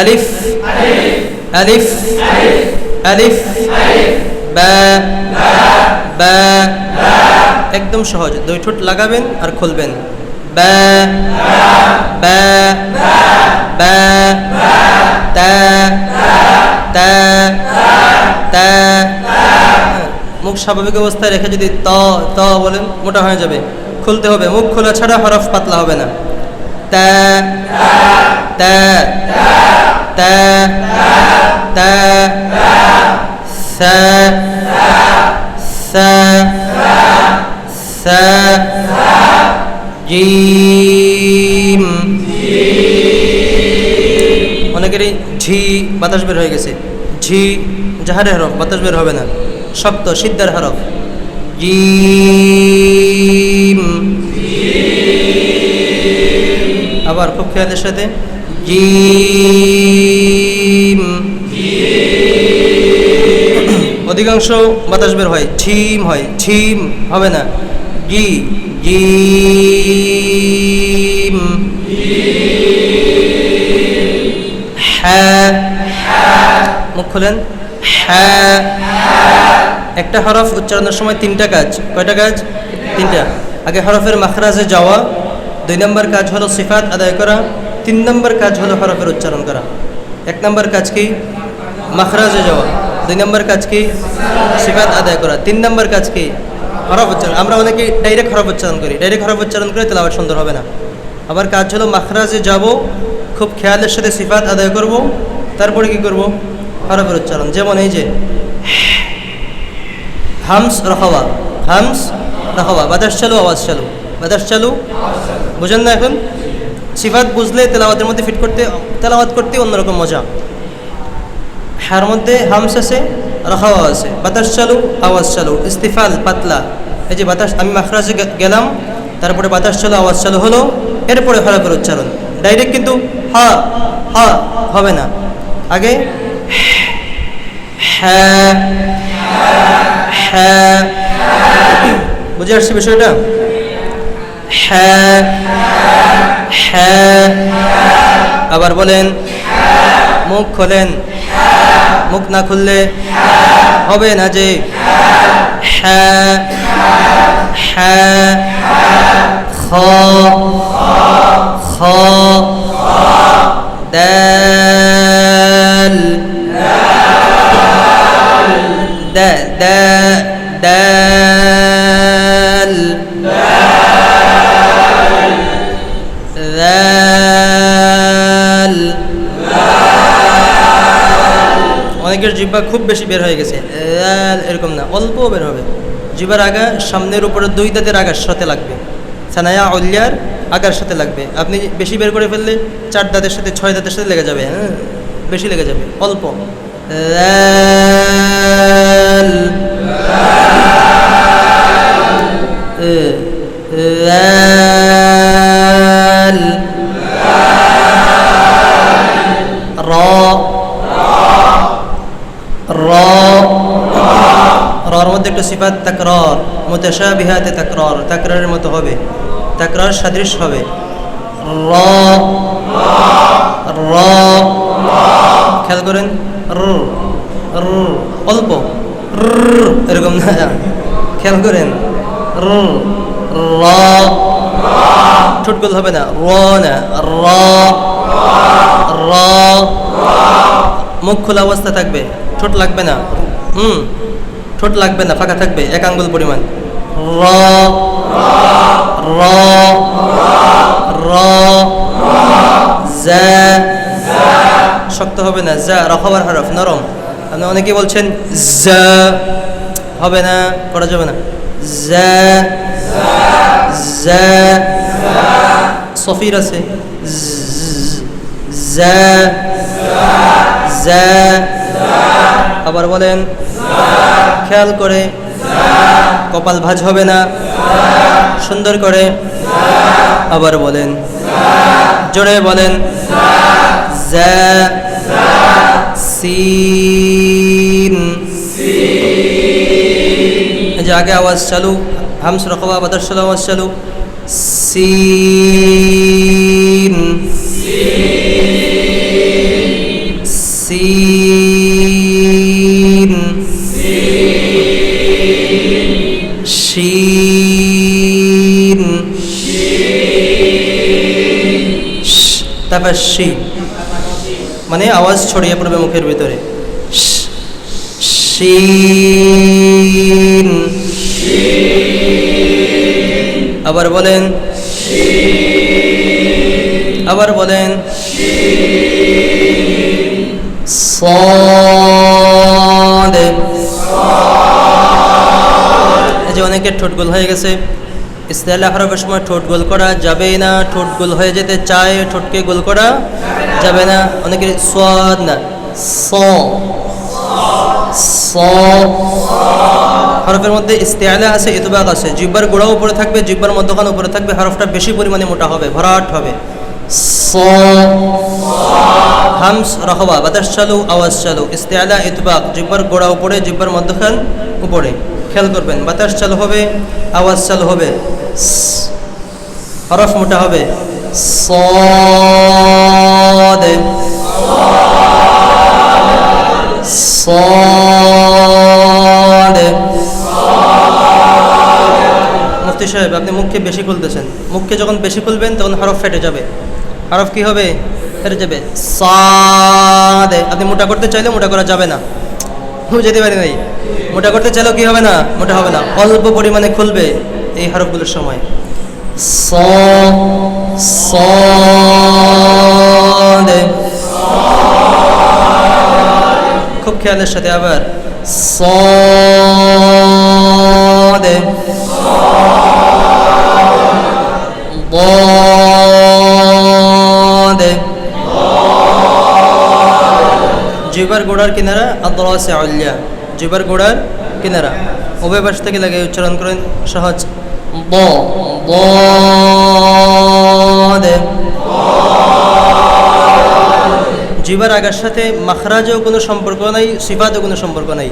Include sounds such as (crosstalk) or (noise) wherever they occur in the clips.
আলিফ আলিফ আলিফ বা বা একদম সহজ। দুই ঠোঁট লাগাবেন আর খুলবেন। বা বা বা তা তা তা মুখ স্বাভাবিক অবস্থায় রেখে যদি ত ত বলেন, মোটা হয়ে যাবে। খুলতে হবে। মুখ খোলা ছাড়া হরফ পাতলা হবে না। তা তা তা তা সা সা সা, জিম। অনেকেরই ঝি বাতাস বের হয়ে গেছে। ঝি জাহারে হরফ, বাতাস বের হবে না। শক্ত সিদ্ধার হরফ। জিম। আবার খুব খেয়ালের সাথে অধিকাংশ বাতাস বের হয় ঝিম হয় ঝিম হবে না। গি জিম হ্যাঁ। মুখ খুলেন। হ্যাঁ। একটা হরফ উচ্চারণের সময় তিনটা কাজ। কয়টা কাজ? তিনটা। আগে হরফের মাখরাজে যাওয়া। দুই নম্বর কাজ হলো সিফাত আদায় করা। তিন নম্বর কাজ হলো হরফের উচ্চারণ করা। এক নম্বর কাজ কি? মাখরাজে যাওয়া। দুই নম্বর কাজ কি? সিফাত আদায় করা। তিন নম্বর কাজ কি? হরফ উচ্চারণ। আমরা অনেকে ডাইরেক্ট হরফ উচ্চারণ করি। ডাইরেক্ট হরফ উচ্চারণ করে তাহলে আবার সুন্দর হবে না। আবার কাজ হলো মাখরাজে যাব, খুব খেয়ালের সাথে সিফাত আদায় করব, তারপরে কি করব? হরফের উচ্চারণ। যেমন এই যে, হামস রহওয়া। হামস রহওয়া। বাতাস চালু, আওয়াজ চালু। বাতাস চালু। বুঝেন না এখন? সিফাত বুঝলে তেলাওয়াতের মধ্যে ফিট করতে, তেলাওয়াত করতে অন্যরকম মজা। হার মধ্যে হামস আছে রখাওয়া আছে। বাতাস চালু, আওয়াজ চালু। ইস্তিফাল পাতলা। এই যে বাতাস, আমি মাখরাজে গেলাম, তারপরে বাতাস চালু, আওয়াজ চালু হলো, এরপরে হরফের উচ্চারণ। ডাইরেক্ট কিন্তু হা হা হবে না। আগে হ্যাঁ হ্যাঁ। বুঝে আসছি বিষয়টা? হ্যাঁ। হ্যাঁ। আবার বলেন, মুখ খোলেন। মুখ না খুললে হবে না যে হ্যাঁ হ্যাঁ খ খ। বেশি বের হয়ে গেছে। এরকম না অল্প বের হবে। জিব্বার আগা সামনের উপরে দুই দাঁতের আগার সাথে লাগবে। সানায়া অলিয়ার আগার সাথে লাগবে। আপনি বেশি বের করে ফেললে চার দাঁতের সাথে, ছয় দাঁতের সাথে লেগে যাবে হ্যাঁ? বেশি লেগে যাবে, অল্প। দাল সিফাত তাকরর, মুতাশাবিহাতে তাকরর, তাকরারের মতো হবে। তাকরার সাদৃশ হবে। র র, খেয়াল করেন? র অল্প। এরকম না। খেয়াল করেন? র হবে না। র না, র র, মুখ খোলা অবস্থা থাকবে। ঠোঁট লাগবে না। হুম। ঠোঁট লাগবে না, ফাঁকা থাকবে, এক আঙ্গুল পরিমাণ। র র শক্ত হবে না যা রহবার হরফ, নরম। আপনি অনেকে বলছেন হবে না, করা যাবে না। সফির আছে। আবার বলেন, খেয়াল করে, কপাল ভাঁজ হবে না। সুন্দর করে, আবার বলেন, জোরে বলেন আগে আওয়াজ চালু, হামস রকবা বাদার চালু আওয়াজ চালু, সিন। সিন শিন তারপর শি। মানে আওয়াজ ছড়িয়ে পড়বে মুখের ভিতরে। শিন আবার বলেন। আবার বলেন। সদ এই যে অনেকের ঠোঁট গোল হয়ে গেছে। ইসলালা হরফের সময় ঠোঁট গোল করা যাবে না। ঠোঁট গোল হয়ে যেতে চায়, ঠোঁটকে গোল করা যাবে না। অনেকের সদ না। স। স। হরফের মধ্যে ইস্তেয়ালা আছে, ইতবাক আছে। জিব্বার গোড়াও উপরে থাকবে জিব্বার মধ্যখানে উপরে থাকবে। হরফটা বেশি পরিমাণে মোটা হবে, ভরাট হবে। স হামস রহবা বাতাস চালু আওয়াজ চালু ইস্তেআলা ইতবাক জিব্বার গোড়া উপরে জিব্বার মধ্যখান উপরে খেয়াল করবেন বাতাস চালু হবে আওয়াজ চালু হবে স, হরফ মোটা হবে صاد صاد মুফতি সাহেব আপনি মুখকে বেশি খুলতেছেন মুখকে যখন বেশি খুলবেন তখন হরফ ফেটে যাবে হরফ কি হবে? ফেরে যাবে। সাদে। আপনি মোটা করতে চাইলে মোটা করা যাবে না। বুঝাতে পারি নাই। মোটা করতে চাইলেও কি হবে না? মোটা হবে না। অল্প পরিমাণে খুলবে এই হরফগুলোর সময়। স খুব খেয়ালের সাথে আবার। সদে জুবার গোড়ার কিনারা আদলাসে আল্লিয়া জুবার গোড়ার কিনারা। উভয় পাশ থেকে লাগে উচ্চারণ করেন সহজ। ব জিবার আগার সাথে মাখরাজেও কোনো সম্পর্ক নাই, সিফাতেও কোনো সম্পর্ক নাই।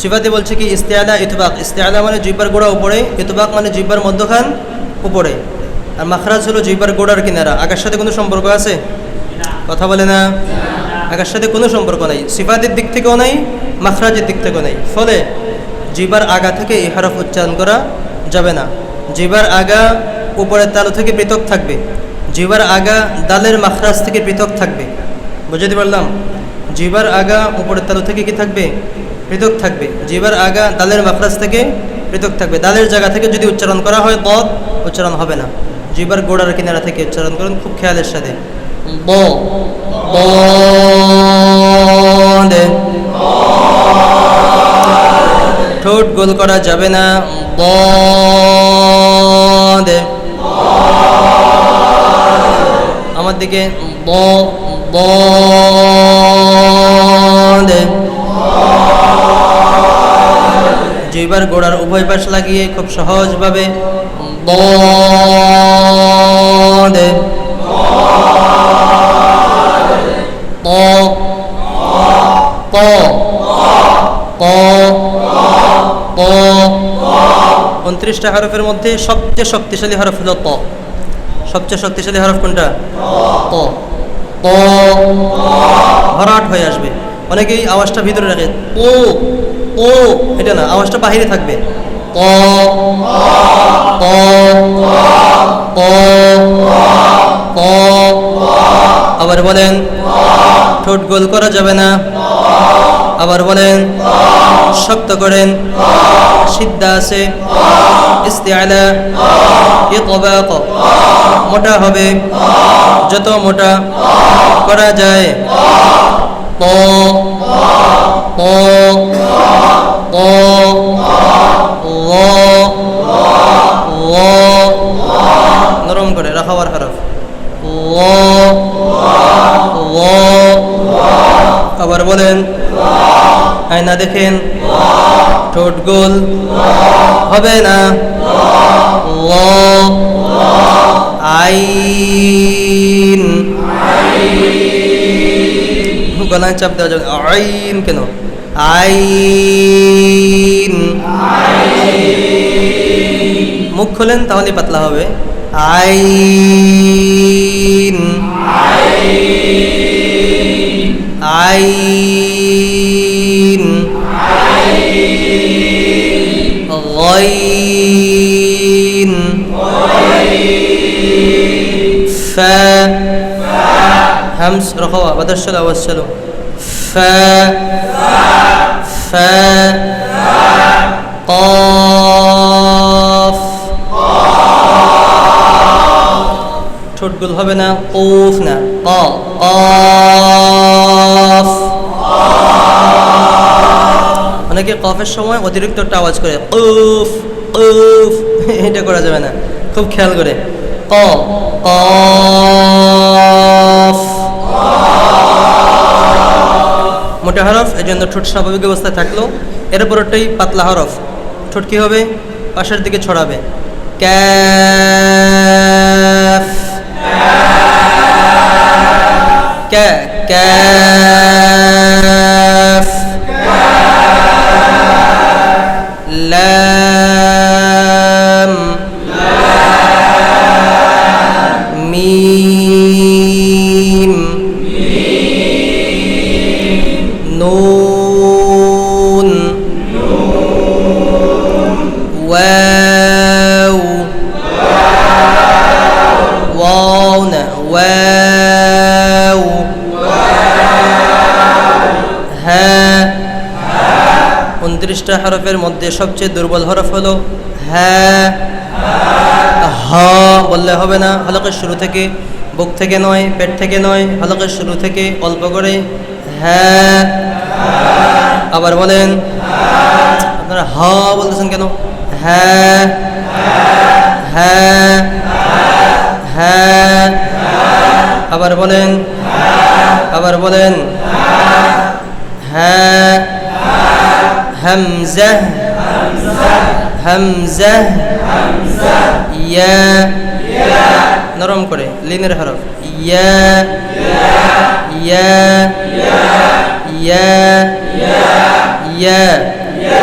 সিফাতে বলছে কি ইস্তেয়ালা ইতবাক। ইস্তেয়ালা মানে জুইপার গোড়া উপরে, ইতবাক মানে জিব্বার মধ্যখান উপরে। আর মাখরাজ হলো জিব্বার গোড়ার কিনারা। আগার সাথে কোনো সম্পর্ক আছে? কথা বলে না। আগার সাথে কোনো সম্পর্ক নাই, সিফাতের দিক থেকেও নাই, মাখরাজের দিক থেকেও নাই। ফলে জিবার আগা থেকে এই হরফ উচ্চারণ করা যাবে না। জিবার আগা উপরের তালু থেকে পৃথক থাকবে। জিবার আগা দালের মাখরাজ থেকে পৃথক থাকবে। বুঝতে পারলাম? জিবার আগা উপরের তালু থেকে কি থাকবে? পৃথক থাকবে। জিবার আগা দালের মাখরাজ থেকে পৃথক থাকবে। দালের জায়গা থেকে যদি উচ্চারণ করা হয় বদ উচ্চারণ হবে না। জিবার গোড়ার কিনারা থেকে উচ্চারণ করুন, খুব খেয়ালের সাথে। ব বদ ঠোঁট গোল করা যাবে না। বদ আমার দিকে ব বদ জিবার গোড়ার উভয় পাশ লাগিয়ে খুব সহজভাবে বদ উনত্রিশটা হরফের মধ্যে সবচেয়ে শক্তিশালী হরফ হলো প সবচেয়ে শক্তিশালী হরফ কোনটা? প প ভরাট হয়ে আসবে। অনেকেই আওয়াজটা ভিতরে রাখে। ও ও, এটা না, আওয়াজটা বাহিরে থাকবে। আবার বলেন, ঠোঁট গোল করা যাবে না। আবার বলেন, শক্ত করেন। সিদ্ধা আছে। ইস্তেআলা, ইতবাক, মোটা হবে। যত মোটা করা যায় প প প নরম করে রাখাবার হরফ। আবার বলেন, আয়না দেখেন। ঠোঁট গোল। হবে না। ল আইন। গলায় চাপ দেওয়া যাবে আইন কেন? আইন। মুখ খোলেন তাহলে পাতলা হবে। আইন। আইন। غين فا همس رخوة بدر الشلو والسلو فا فا قاف ঠোঁটগুলো হবে না কৌফ না ক কফ অনেকে কফের সময় অতিরিক্ত একটা আওয়াজ করে, উফ উফ, (laughs) এটা করা যাবে না। খুব খেয়াল করে। ক, কফ। মোটা হরফ এই জন্য ঠোঁট স্বাভাবিক অবস্থায় থাকল এর পরটাই পাতলা হরফ। ঠোঁট কি হবে? পাশের দিকে ছড়াবে। ক্যাফ। ক্যা, ক্যাফ। لا উনত্রিশটা হরফের মধ্যে সবচেয়ে দুর্বল হরফ হলো হ্যাঁ। হ বললে হবে না, হলকের শুরু থেকে, বুক থেকে নয়, পেট থেকে নয়, হলকের শুরু থেকে অল্প করে হ্যাঁ। আবার বলেন, আপনারা হ বলতেছেন কেন? হ্যাঁ। হ্যাঁ। হ্যাঁ। আবার বলেন আবার বলেন হ্যাঁ। همزة همزة يا নরম করে লিনের হরফ ইয়া ইয়া ইয়া ইয়া ইয়া